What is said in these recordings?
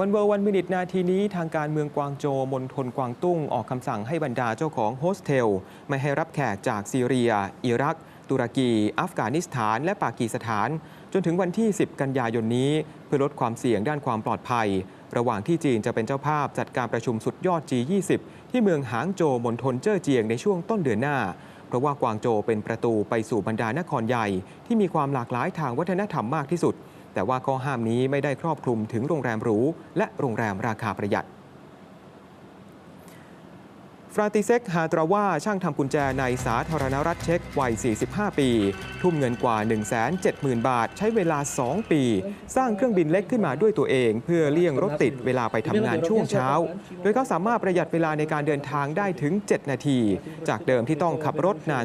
วันเวอร์วันมินิทนาทีนี้ทางการเมืองกวางโจมณฑลกวางตุ้งออกคำสั่งให้บรรดาเจ้าของโฮสเทล ไม่ให้รับแขกจากซีเรีย อิรัก ตุรกี อัฟกานิสถาน และปากีสถาน จนถึงวันที่ 10 กันยายนนี้ เพื่อลดความเสี่ยงด้านความปลอดภัย ระหว่างที่จีนจะเป็นเจ้าภาพจัดการประชุมสุดยอด G20 ที่เมืองหางโจมณฑลเจ้อเจียงในช่วงต้นเดือนหน้าเพราะว่ากวางโจเป็นประตูไปสู่บรรดานครใหญ่ ที่มีความหลากหลายทางวัฒนธรรมมากที่สุด แต่ว่าข้อห้ามนี้ไม่ได้ครอบคลุมถึงโรงแรมหรูและโรงแรมราคาประหยัด ฟราติเซกฮาตราว่าช่างทำกุญแจในสาธารณรัฐเช็กวัย 45 ปี ทุ่มเงินกว่า 170,000 บาท ใช้เวลา 2 ปี สร้างเครื่องบินเล็กขึ้นมาด้วยตัวเอง เพื่อเลี่ยงรถติดเวลาไปทำงานช่วงเช้า โดยเขาสามารถประหยัดเวลาในการเดินทางได้ถึง 7 นาที จากเดิมที่ต้องขับรถนาน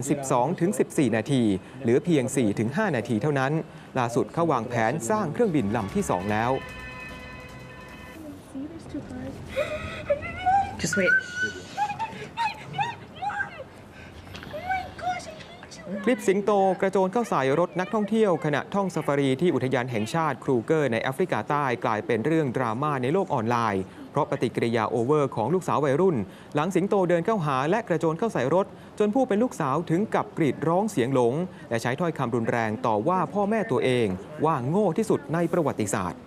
12-14 นาทีหลือเพียง 4-5 นาทีเท่านั้น ล่าสุดเขาวางแผนสร้างเครื่องบินลำที่ 2 แล้ว Just wait. คลิปสิงโตกระโจนเข้าใส่รถนักท่องเที่ยวขณะท่องซาฟารีที่อุทยานแห่งชาติครูเกอร์ในแอฟริกาใต้กลายเป็นเรื่องดราม่าในโลกออนไลน์ เพราะปฏิกิริยาโอเวอร์ของลูกสาววัยรุ่น หลังสิงโตเดินเข้าหาและกระโจนเข้าใส่รถ จนผู้เป็นลูกสาวถึงกับกรีดร้องเสียงหลง และใช้ถ้อยคำรุนแรงต่อว่าพ่อแม่ตัวเอง ว่าโง่ที่สุดในประวัติศาสตร์